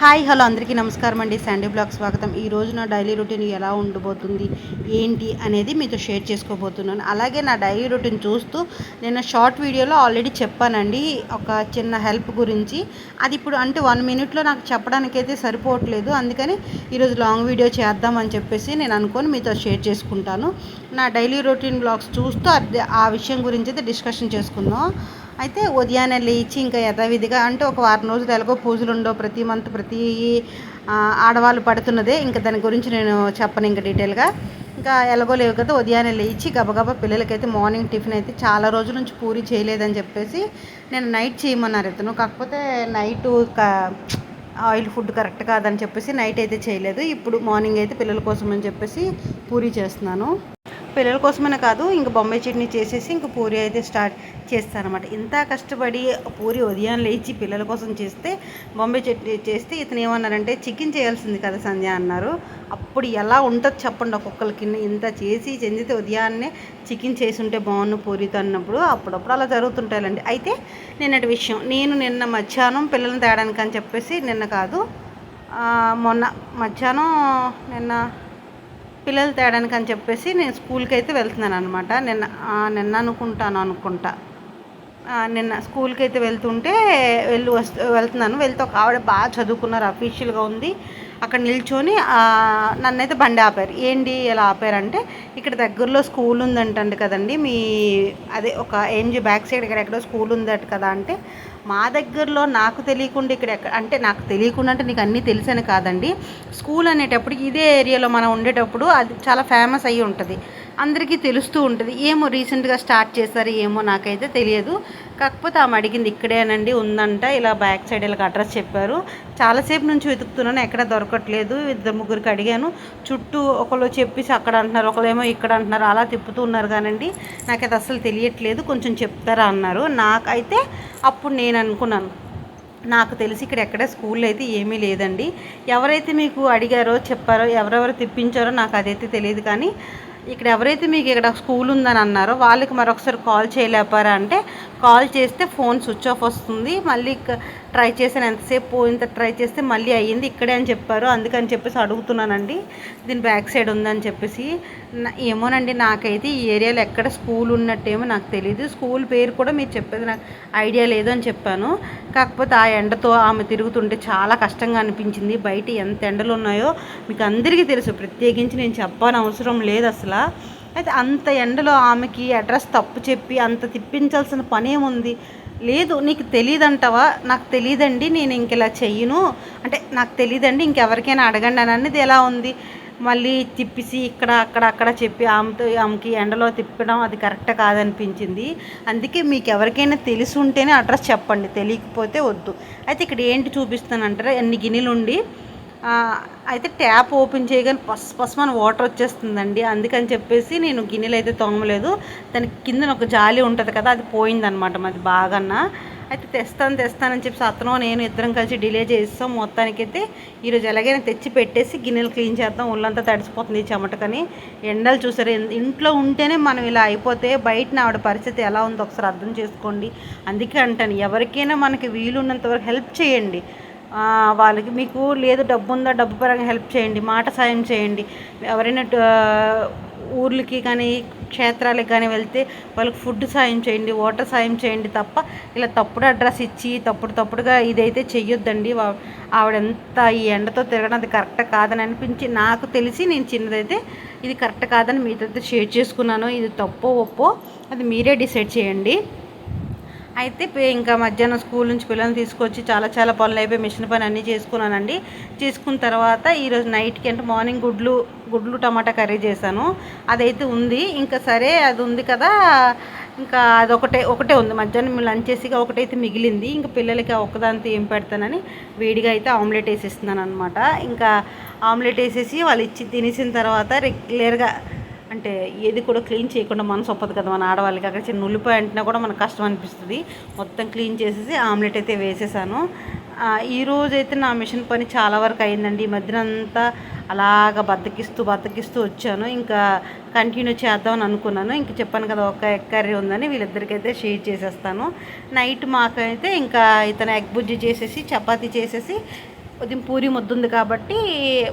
Hi hello అందరికీ నమస్కారం అండి. శాండీ బ్లాగ్ స్వాగతం. ఈ రోజు నా డైలీ రొటీన్ ఎలా ఉండబోతుంది ఏంటి అనేది మీతో షేర్ చేసుకోబోతున్నాను. అలాగే నా డైలీ రొటీన్ చూస్తూ నేను షార్ట్ వీడియోలో ఆల్రెడీ చెప్పానండి ఒక చిన్న హెల్ప్ గురించి. అది ఇప్పుడు అంటే వన్ మినిట్లో నాకు చెప్పడానికి అయితే సరిపోవట్లేదు. అందుకని ఈరోజు లాంగ్ వీడియో చేద్దామని చెప్పేసి నేను అనుకొని మీతో షేర్ చేసుకుంటాను. నా డైలీ రొటీన్ బ్లాగ్స్ చూస్తూ అది ఆ విషయం గురించి అయితే డిస్కషన్ చేసుకుందాం. అయితే ఉదయాన్నే లేచి ఇంకా యథావిధిగా అంటే ఒక వారం రోజులు ఎలాగో పూజలు ఉండవు. ప్రతి మంత్ ప్రతి ఆడవాళ్ళు పడుతున్నదే. ఇంకా దాని గురించి నేను చెప్పను ఇంకా డీటెయిల్గా. ఇంకా ఎలాగో లేవు కదా ఉదయాన్నే లేచి గబగబా పిల్లలకైతే మార్నింగ్ టిఫిన్ అయితే చాలా రోజుల నుంచి పూరి చేయలేదని చెప్పేసి నేను నైట్ చేయమన్నారు ఇతను. కాకపోతే నైట్ ఆయిల్ ఫుడ్ కరెక్ట్ కాదని చెప్పేసి నైట్ అయితే చేయలేదు. ఇప్పుడు మార్నింగ్ అయితే పిల్లల కోసం అని చెప్పేసి పూరి చేస్తున్నాను. పిల్లల కోసమనే కాదు ఇంక బొంబాయి చట్నీ చేసేసి ఇంక పూరి అయితే స్టార్ట్ చేస్తానమాట ఇంత కష్టపడి పూరి ఉదయం లేచి పిల్లల కోసం చేస్తే బొంబాయి చట్నీ చేస్తే ఇతను ఏమన్నారంటే చికెన్ చేయాల్సింది కదా సంధ్య అన్నారు. అప్పుడు ఎలా ఉంటుందో చెప్పండి ఒక్కొక్కరికి ఇంత చేసి చెందితే ఉదయాన్నే చికెన్ చేసి ఉంటే బాగుండు పూరితో అన్నప్పుడు అప్పుడప్పుడు అలా జరుగుతుంటాయండి అయితే నిన్నటి విషయం నేను నిన్న మధ్యాహ్నం పిల్లల్ని తేడానికి అని చెప్పేసి నిన్న కాదు మొన్న మధ్యాహ్నం నిన్న పిల్లలు తేడానికి అని చెప్పేసి నేను స్కూల్కి అయితే వెళ్తున్నాను అనమాట నిన్న నిన్న అనుకుంటాను అనుకుంటా. నిన్న స్కూల్కి అయితే వెళ్తుంటే వెళ్ళి వస్తు వెళ్తున్నాను. వెళ్తే ఒక ఆవిడ బాగా చదువుకున్నారు అఫీషియల్గా ఉంది. అక్కడ నిల్చొని నన్నైతే బండి ఆపారు. ఏంటి ఎలా ఆపారంటే ఇక్కడ దగ్గరలో స్కూల్ ఉందంటండి కదండి. మీ అదే ఒక ఏంజీ బ్యాక్ సైడ్ ఇక్కడ ఎక్కడో స్కూల్ ఉందట కదా అంటే మా దగ్గరలో నాకు తెలియకుండా ఇక్కడ ఎక్కడ అంటే నాకు తెలియకుండా అంటే నీకు అన్నీ తెలిసాను కాదండి. స్కూల్ అనేటప్పటికి ఇదే ఏరియాలో మనం ఉండేటప్పుడు అది చాలా ఫేమస్ అయ్యి ఉంటుంది. అందరికీ తెలుస్తూ ఉంటుంది. ఏమో రీసెంట్గా స్టార్ట్ చేశారు ఏమో నాకైతే తెలియదు. కాకపోతే ఆమె అడిగింది ఇక్కడేనండి ఉందంట ఇలా బ్యాక్ సైడ్ ఇలా అడ్రస్ చెప్పారు. చాలాసేపు నుంచి వెతుకుతున్నాను ఎక్కడ దొరకట్లేదు. ఇద్దరు ముగ్గురికి అడిగాను. చుట్టూ ఒకళ్ళు చెప్పేసి అక్కడ అంటున్నారు ఒకళ్ళేమో ఇక్కడ అంటున్నారు అలా తిప్పుతూ ఉన్నారు కానండి. నాకైతే అసలు తెలియట్లేదు కొంచెం చెప్తారా అన్నారు. నాకైతే అప్పుడు నేను నేను అనుకున్నాను. నాకు తెలిసి ఇక్కడ ఎక్కడ స్కూల్ అయితే ఏమీ లేదండి. ఎవరైతే మీకు అడిగారో చెప్పారో ఎవరెవరు తిప్పించారో నాకు అదైతే తెలియదు కానీ ఇక్కడ ఎవరైతే మీకు ఇక్కడ స్కూల్ ఉందని అన్నారో వాళ్ళకి మరొకసారి కాల్ చేయలేపారా అంటే కాల్ చేస్తే ఫోన్ స్విచ్ ఆఫ్ వస్తుంది. మళ్ళీ ట్రై చేశాను. ఎంతసేపు ఇంత ట్రై చేస్తే మళ్ళీ అయ్యింది. ఇక్కడే అని చెప్పారు. అందుకని చెప్పేసి అడుగుతున్నానండి. దీని బ్యాక్ సైడ్ ఉందని చెప్పేసి. ఏమోనండి నాకైతే ఈ ఏరియాలో ఎక్కడ స్కూల్ ఉన్నట్టేమో నాకు తెలియదు స్కూల్ పేరు కూడా మీరు చెప్పేది నాకు ఐడియా లేదు అని చెప్పాను. కాకపోతే ఆ ఎండతో ఆమె తిరుగుతుంటే చాలా కష్టంగా అనిపించింది. బయట ఎంత ఎండలు ఉన్నాయో మీకు అందరికీ తెలుసు. ప్రత్యేకించి నేను చెప్పని అవసరం లేదు అసలు. అయితే అంత ఎండలో ఆమెకి అడ్రస్ తప్పు చెప్పి అంత తిప్పించాల్సిన పనేముంది? లేదు నీకు తెలియదంటావా నాకు తెలియదండి నేను ఇంక ఇలా చెయ్యను. అంటే నాకు తెలియదండి ఇంకెవరికైనా అడగండి అని అనేది ఎలా ఉంది? మళ్ళీ తిప్పిసి ఇక్కడ అక్కడ అక్కడ చెప్పి ఆమెతో ఆమెకి ఎండలో తిప్పడం అది కరెక్ట్ కాదనిపించింది. అందుకే మీకు ఎవరికైనా తెలిసి ఉంటేనే అడ్రస్ చెప్పండి తెలియకపోతే వద్దు. అయితే ఇక్కడ ఏంటి చూపిస్తానంటారా? ఎన్ని గిన్నెలు ఉండి అయితే ట్యాప్ ఓపెన్ చేయగానే పస్ పసుమని వాటర్ వచ్చేస్తుందండి. అందుకని చెప్పేసి నేను గిన్నెలు అయితే తోమలేదు. దానికి కింద ఒక జాలి ఉంటుంది కదా అది పోయిందనమాట మాది బాగన్నా. అయితే తెస్తాను తెస్తానని చెప్పి అతను నేను ఇద్దరం కలిసి డిలే చేస్తాం మొత్తానికైతే ఈరోజు ఎలాగైనా తెచ్చి పెట్టేసి గిన్నెలు క్లీన్ చేద్దాం. ఒళ్ళంతా తడిసిపోతుంది చెమటకని. ఎండలు చూసారు ఇంట్లో ఉంటేనే మనం ఇలా అయిపోతే బయట ఆవిడ పరిస్థితి ఎలా ఉందో ఒకసారి అర్థం చేసుకోండి. అందుకే అంటాను ఎవరికైనా మనకి వీలున్నంత వరకు హెల్ప్ చేయండి. వాళ్ళకి మీకు లేదు డబ్బు ఉందా డబ్బు పరంగా హెల్ప్ చేయండి మాట సాయం చేయండి. ఎవరైనా ఊర్లకి కానీ క్షేత్రాలకు కానీ వెళ్తే వాళ్ళకి ఫుడ్ సాయం చేయండి వాటర్ సాయం చేయండి తప్ప ఇలా తప్పుడు అడ్రస్ ఇచ్చి తప్పుడు తప్పుడుగా ఇదైతే చెయ్యొద్దండి. ఆవిడంతా ఆవిడ ఎంత ఈ ఎండతో తిరగడం అది కరెక్ట్ కాదని అనిపించి నాకు తెలిసి నేను చిన్నదైతే ఇది కరెక్ట్ కాదని మీతో షేర్ చేసుకున్నాను. ఇది తప్పో ఒప్పో అది మీరే డిసైడ్ చేయండి. అయితే ఇంకా మధ్యాహ్నం స్కూల్ నుంచి పిల్లల్ని తీసుకొచ్చి చాలా చాలా పనులు అయిపోయి మిషన్ పని అన్నీ చేసుకున్నానండి. చేసుకున్న తర్వాత ఈరోజు నైట్కి అంటే మార్నింగ్ గుడ్లు గుడ్లు టమాటా కర్రీ చేశాను. అదైతే ఉంది. ఇంకా సరే అది ఉంది కదా. ఇంకా అదొకటే ఒకటే ఉంది. మధ్యాహ్నం లంచ్ చేసి ఒకటైతే మిగిలింది. ఇంకా పిల్లలకి ఆ ఏం పెడతానని వేడిగా అయితే ఆమ్లెట్ వేసేస్తున్నాను అనమాట ఇంకా ఆమ్లెట్ వేసేసి వాళ్ళు ఇచ్చి తినేసిన తర్వాత రెగ్యులర్గా అంటే ఏది కూడా క్లీన్ చేయకుండా మనసు ఒప్పదు కదా మన ఆడవాళ్ళకి. అక్కడ చిన్న ఉల్లిపాయ అంటున్నా కూడా మనకు కష్టం అనిపిస్తుంది. మొత్తం క్లీన్ చేసేసి ఆమ్లెట్ అయితే వేసేసాను. ఈరోజైతే ఈ నా మిషన్ పని చాలా వరకు అయిందండి. ఈ మధ్యన అంతా అలాగ బద్దకిస్తూ బద్దకిస్తూ వచ్చాను. ఇంకా కంటిన్యూ చేద్దామని అనుకున్నాను. ఇంక చెప్పాను కదా ఒక ఎగ్ కర్రీ ఉందని వీళ్ళిద్దరికైతే షేర్ చేసేస్తాను. నైట్ మాకైతే ఇంకా ఇతను ఎగ్ బుజ్జి చేసేసి చపాతీ చేసేసి ఉదయం పూరి ముద్దుంది కాబట్టి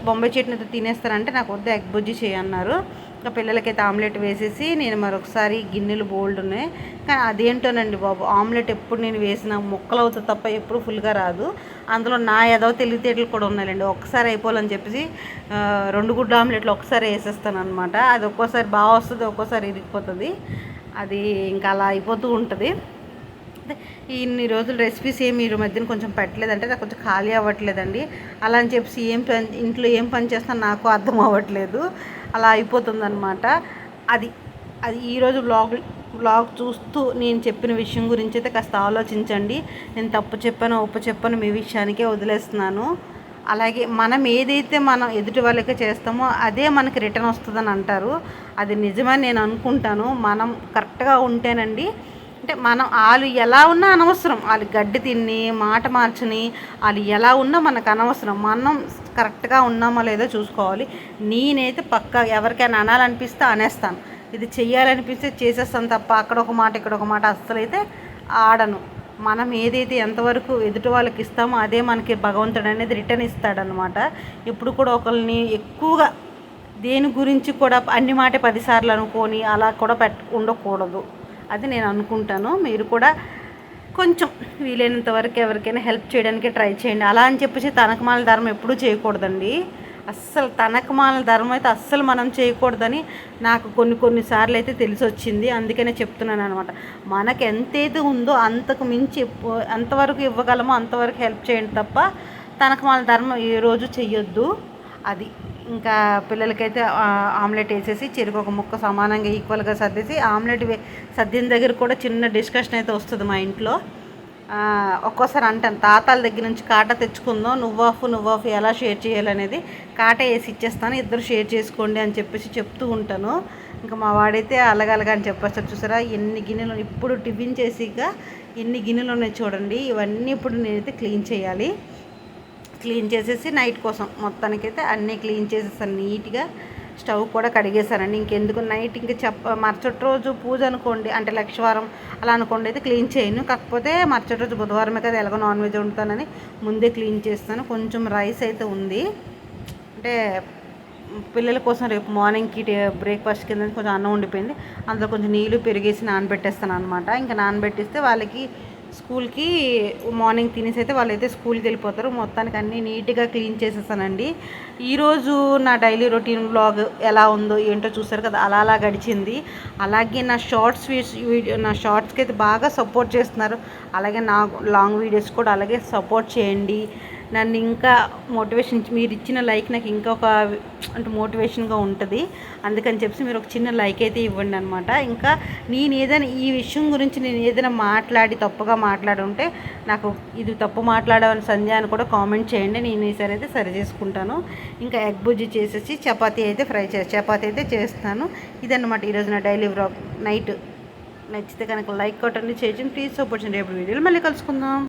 బొంబాయి చట్నీతో తినేస్తానంటే నాకు వద్దు ఎగ్ బుజ్జి చేయన్నారు ఇంకా పిల్లలకైతే ఆమ్లెట్ వేసేసి నేను మరొకసారి గిన్నెలు బోల్డ్ ఉన్నాయి. కానీ అదేంటోనండి బాబు ఆమ్లెట్ ఎప్పుడు నేను వేసిన ముక్కలు అవుతుంది తప్ప ఎప్పుడు ఫుల్గా రాదు. అందులో నా ఏదో తెలివితేటలు కూడా ఉన్నాయండి ఒక్కసారి అయిపోవాలని చెప్పేసి రెండు గుడ్డ ఆమ్లెట్లు ఒకసారి వేసేస్తాను అనమాట అది ఒక్కోసారి బాగా వస్తుంది ఒక్కోసారి ఇరిగిపోతుంది. అది ఇంకా అలా అయిపోతూ ఉంటుంది. ఇన్ని రోజులు రెసిపీస్ ఏమి మీరు మధ్యన కొంచెం పెట్టలేదంటే నాకు కొంచెం ఖాళీ అవ్వట్లేదండి. అలా అని చెప్పి ఏం పని ఇంట్లో ఏం పని చేస్తున్నా నాకు అర్థం అవ్వట్లేదు. అలా అయిపోతుందన్నమాట. అది అది ఈరోజు బ్లాగ్ బ్లాగ్ చూస్తూ నేను చెప్పిన విషయం గురించి అయితే కాస్త ఆలోచించండి. నేను తప్పు చెప్పాను ఒప్పు చెప్పాను మీ విషయానికే వదిలేస్తున్నాను. అలాగే మనం ఏదైతే మనం ఎదుటి వాళ్ళకి చేస్తామో అదే మనకి రిటర్న్ వస్తుందని అంటారు. అది నిజమని నేను అనుకుంటాను. మనం కరెక్ట్గా ఉంటేనండి అంటే మనం వాళ్ళు ఎలా ఉన్నా అనవసరం. వాళ్ళు గడ్డి తిని మాట మార్చని వాళ్ళు ఎలా ఉన్నా మనకు అనవసరం. మనం కరెక్ట్గా ఉన్నామో లేదో చూసుకోవాలి. నేనైతే పక్కా ఎవరికైనా అనాలనిపిస్తే అనేస్తాను. ఇది చెయ్యాలనిపిస్తే చేసేస్తాను తప్ప అక్కడ ఒక మాట ఇక్కడ ఒక మాట అస్సలైతే ఆడను. మనం ఏదైతే ఎంతవరకు ఎదుటి వాళ్ళకి ఇస్తామో అదే మనకి భగవంతుడు అనేది రిటర్న్ ఇస్తాడనమాట ఇప్పుడు కూడా ఒకరిని ఎక్కువగా దేని గురించి కూడా అన్ని మాట పదిసార్లు అనుకొని అలా కూడా పెట్ ఉండకూడదు. అది నేను అనుకుంటాను. మీరు కూడా కొంచెం వీలైనంత వరకు ఎవరికైనా హెల్ప్ చేయడానికి ట్రై చేయండి. అలా అని చెప్పేసి తనకమాల ధర్మం ఎప్పుడూ చేయకూడదండి. అస్సలు తనకమాల ధర్మం అయితే అస్సలు మనం చేయకూడదని నాకు కొన్ని కొన్నిసార్లు అయితే తెలిసి వచ్చింది అందుకనే చెప్తున్నాను అనమాట మనకు ఎంతైతే ఉందో అంతకు మించి ఎప్పు- ఎంతవరకు ఇవ్వగలమో అంతవరకు హెల్ప్ చేయండి తప్ప తనకమాల ధర్మం ఏ రోజు చెయ్యొద్దు. అది. ఇంకా పిల్లలకైతే ఆమ్లెట్ వేసేసి చెరుకు ఒక ముక్క సమానంగా ఈక్వల్గా సర్దేసి ఆమ్లెట్ సర్దిన దగ్గర కూడా చిన్న డిస్కషన్ అయితే వస్తుంది మా ఇంట్లో. ఒక్కోసారి అంటాను తాతాల దగ్గర నుంచి కాట తెచ్చుకుందాం నువ్వు ఆఫ్ ఎలా షేర్ చేయాలనేది కాట వేసి ఇచ్చేస్తాను ఇద్దరు షేర్ చేసుకోండి అని చెప్పేసి చెప్తూ ఉంటాను. ఇంకా మా వాడైతే అలగలగా అని చెప్పేస్తారు చూసారా ఎన్ని గిన్నెలు ఇప్పుడు టిఫిన్ చేసిగా ఎన్ని గిన్నెలు ఉన్నాయి చూడండి ఇవన్నీ ఇప్పుడు నేనైతే క్లీన్ చేయాలి. క్లీన్ చేసేసి నైట్ కోసం మొత్తానికైతే అన్నీ క్లీన్ చేసేసాను నీట్గా. స్టవ్ కూడా కడిగేశానండి. ఇంకెందుకు నైట్ ఇంకా చెప్ప మరుసటి రోజు పూజ అనుకోండి అంటే లక్షవారం అలా అనుకోండి అయితే క్లీన్ చేయను. కాకపోతే మరుసటి రోజు బుధవారమే కదా ఎలాగో నాన్ వెజ్ వండుతానని ముందే క్లీన్ చేస్తాను. కొంచెం రైస్ అయితే ఉంది. అంటే పిల్లల కోసం రేపు మార్నింగ్కి బ్రేక్ఫాస్ట్ కింద కొంచెం అన్నం ఉండిపోయింది అందులో కొంచెం నీళ్ళు పెరిగేసి నానబెట్టేస్తాను అనమాట ఇంకా నానబెట్టిస్తే వాళ్ళకి స్కూల్కి మార్నింగ్ తినేసి అయితే వాళ్ళైతే స్కూల్కి వెళ్ళిపోతారు. మొత్తానికి అన్నీ నీట్గా క్లీన్ చేసేసానండి. ఈరోజు నా డైలీ రొటీన్ బ్లాగ్ ఎలా ఉందో ఏంటో చూసారు కదా అలా అలా గడిచింది. అలాగే నా షార్ట్స్ వీడియో నా షార్ట్స్కి అయితే బాగా సపోర్ట్ చేస్తున్నారు. అలాగే నా లాంగ్ వీడియోస్ కూడా అలాగే సపోర్ట్ చేయండి. నన్ను ఇంకా మోటివేషన్ మీరు ఇచ్చిన లైక్ నాకు ఇంకా ఒక అంటే మోటివేషన్గా ఉంటుంది. అందుకని చెప్పి మీరు ఒక చిన్న లైక్ అయితే ఇవ్వండి అనమాట ఇంకా నేను ఏదైనా ఈ విషయం గురించి నేను ఏదైనా మాట్లాడి తప్పుగా మాట్లాడుంటే నాకు ఇది తప్పు మాట్లాడవని సంధ్య అని కూడా కామెంట్ చేయండి. నేను ఈసారి అయితే సరి చేసుకుంటాను. ఇంకా ఎగ్ బుజ్జి చేసేసి చపాతీ అయితే ఫ్రై చేసి చపాతీ అయితే చేస్తాను. ఇదన్నమాట ఈరోజు నా డైలీ వ్లాగ్ నైట్ నచ్చితే కనుక లైక్ కొట్టండి చేయండి. ప్లీజ్ సపోర్ట్ చేయండి. రేపు వీడియోలు మళ్ళీ కలుసుకుందాం.